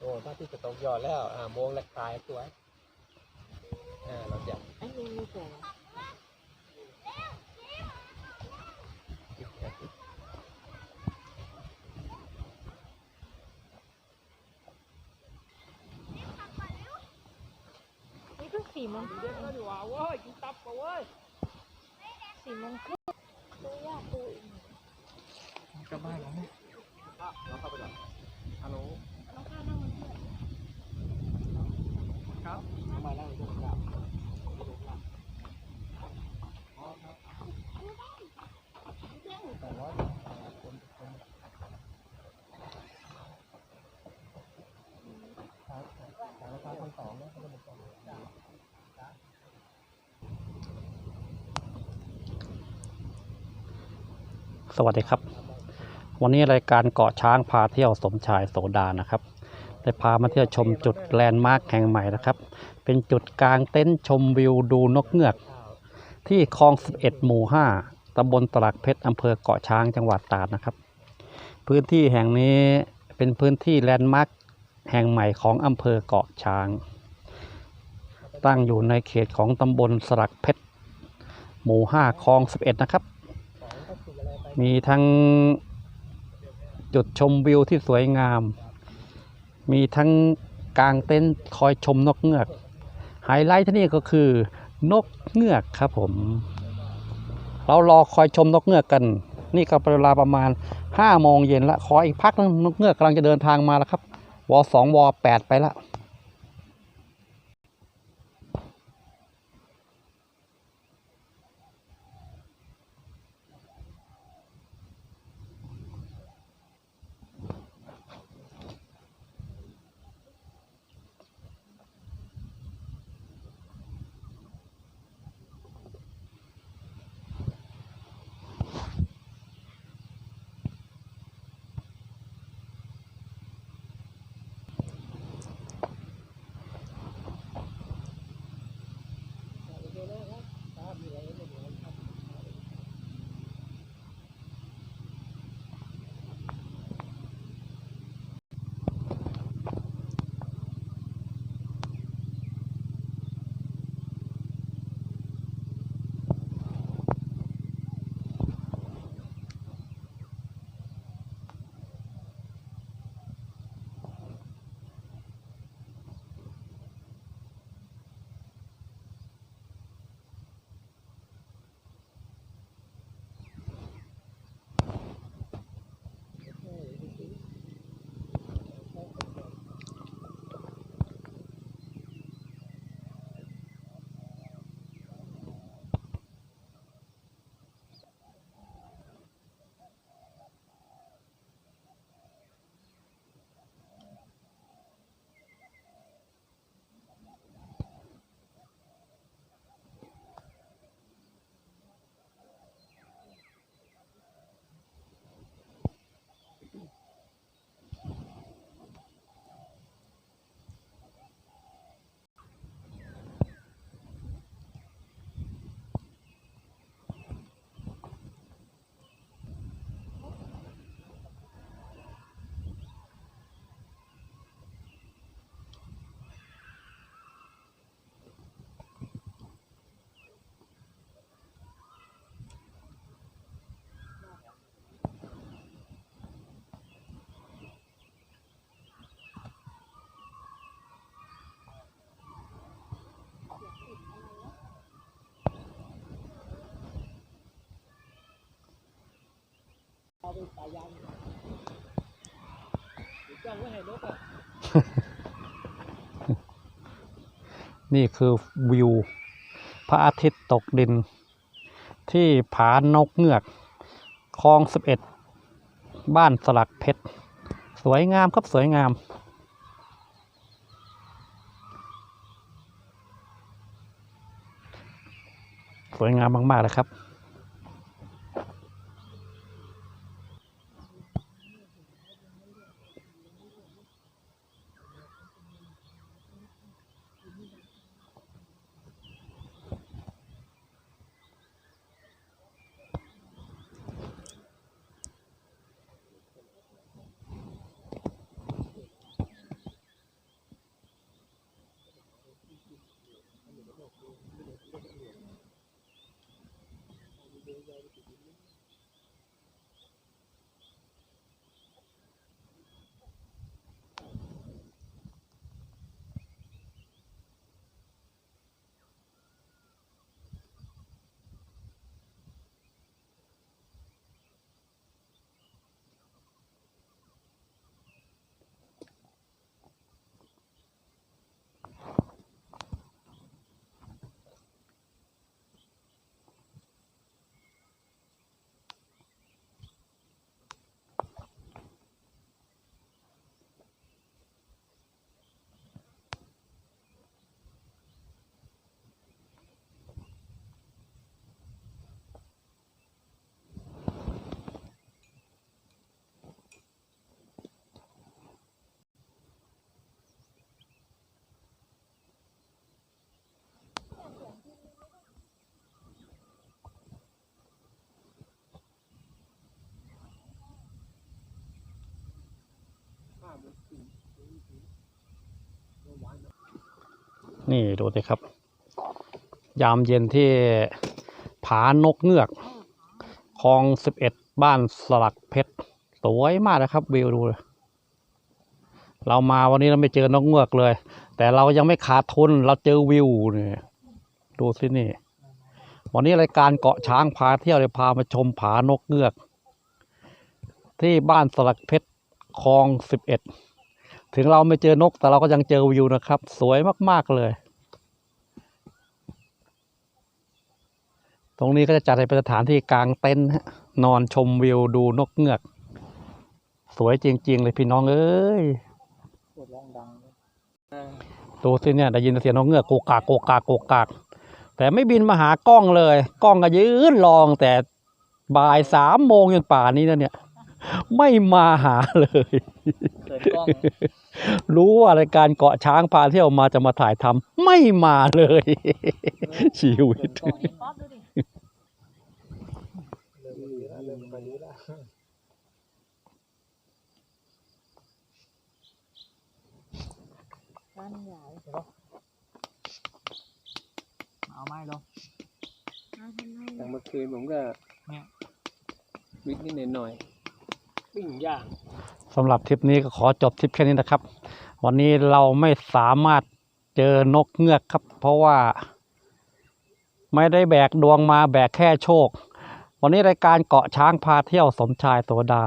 โอ้พระอาทิตย์จะตกยอดแล้ว อ่าโมงและคลายสวย อ่า เราจะอันนี้ไม่สวยนะนี่เพิ่งสี่โมงครึ่งเองดีว่าเว้ยกินตับก่อนเว้ยสี่โมงครึ่งดูยากดูอีกกลับบ้านแล้วเนี่ยเราเข้าไปก่อนฮัลโหล น้องข้าวนั่งมันเพื่อน ครับมาแล้วจะกลับแต่ว่าคนคนครับแต่ราคาพันสองเนี่ยเขาจะบอกสอง ส วัสดีครับ วันนี้รายการเกาะช้างพาเที่ยวสมชายโสดานะครับได้พามาเที่ยวชมจุดแลนด์มาร์คแห่งใหม่นะครับ เป็นจุดกลางเต็นท์ชมวิวดูนกเงือก ที่คลอง 11 หมู่ 5ตำบลตลาดเพชรอำเภอเกาะช้างจังหวัดตราดนะครับ พื้นที่แห่งนี้เป็นพื้นที่แลนด์มาร์คแห่งใหม่ของอำเภอเกาะช้าง ตั้งอยู่ในเขตของตำบลสลักเพชรหมู่ 5 คลอง 11 นะครับ มีทั้งจุดชมวิวที่สวยงาม มีทั้งกลางเต็นท์คอยชมนกเงือก ไฮไลท์ที่นี่ก็คือนกเงือกครับผม เรารอคอยชมนกเงือกกัน นี่ก็เป็นเวลาประมาณ5โมงเย็นละขออีกพักนึงนกเงือกกำลังจะเดินทางมาแล้วครับวสองวแปดไปละ นี่คือวิว พระอาทิตย์ตกดิน ที่ผานกเงือกคลอง11บ้านสลักเพชร สวยงามครับสวยงามสวยงามมาก ๆ เลยครับ Thank you. นี่ดูสิครับ ยามเย็นที่ผานกเงือกคลองสิบเอ็ดบ้านสลักเพชรสวยมากนะครับวิวดูเลยเรามาวันนี้เราไม่เจอนกเงือกเลย แต่เรายังไม่ขาดทุนเราเจอวิวเนี่ยดูสินี่ วันนี้รายการเกาะช้างพาเที่ยวเลยพามาชมผานกเงือก ที่บ้านสลักเพชรคลองสิบเอ็ด ถึงเราไม่เจอนกแต่เราก็ยังเจอวิวนะครับ สวยมากๆเลย ตรงนี้ก็จะจัดให้เป็นสถานที่กลางเต็นท์นอนชมวิวดูนกเงือก สวยจริง ๆ เลยพี่น้องเอ้ยปวดร้องดังเลยดูสิเนี่ยได้ยินเสียงนกเงือกโกกากโกกากโกกาก แต่ไม่บินมาหากล้องเลย กล้องก็ยืนรองแต่บ่ายสามโมงจนป่านนี้แล้วเนี่ย ไม่มาหาเลยเปิดกล้องรู้ว่ารายการเกาะช้างพาเที่ยวมาจะมาถ่ายทำไม่มาเลย ชีวิตเปิดกล้องป๊อปดูดิเริ่มดีแล้วเริ่มไปดีแล้วร้านใหญ่เอาไม่หรอกร้านทำไมอย่างเมื่อคืนผมก็เนี่ยวิทนิดหน่อยๆ ปิ้งย่างสำหรับทริปนี้ก็ขอจบทริปแค่นี้นะครับ วันนี้เราไม่สามารถเจอนกเงือกครับ เพราะว่า ไม่ได้แบกดวงมาแบกแค่โชค วันนี้รายการเกาะช้างพาเที่ยวสมชายโสดา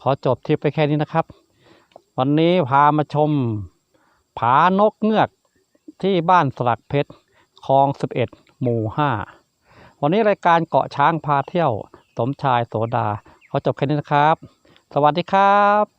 ขอจบทริปไปแค่นี้นะครับ วันนี้พามาชม ผานกเงือกที่บ้านสลักเพชรคลอง 11 หมู่ 5 วันนี้รายการเกาะช้างพาเที่ยว สมชายโสดา ขอจบแค่นี้นะครับ สวัสดีครับ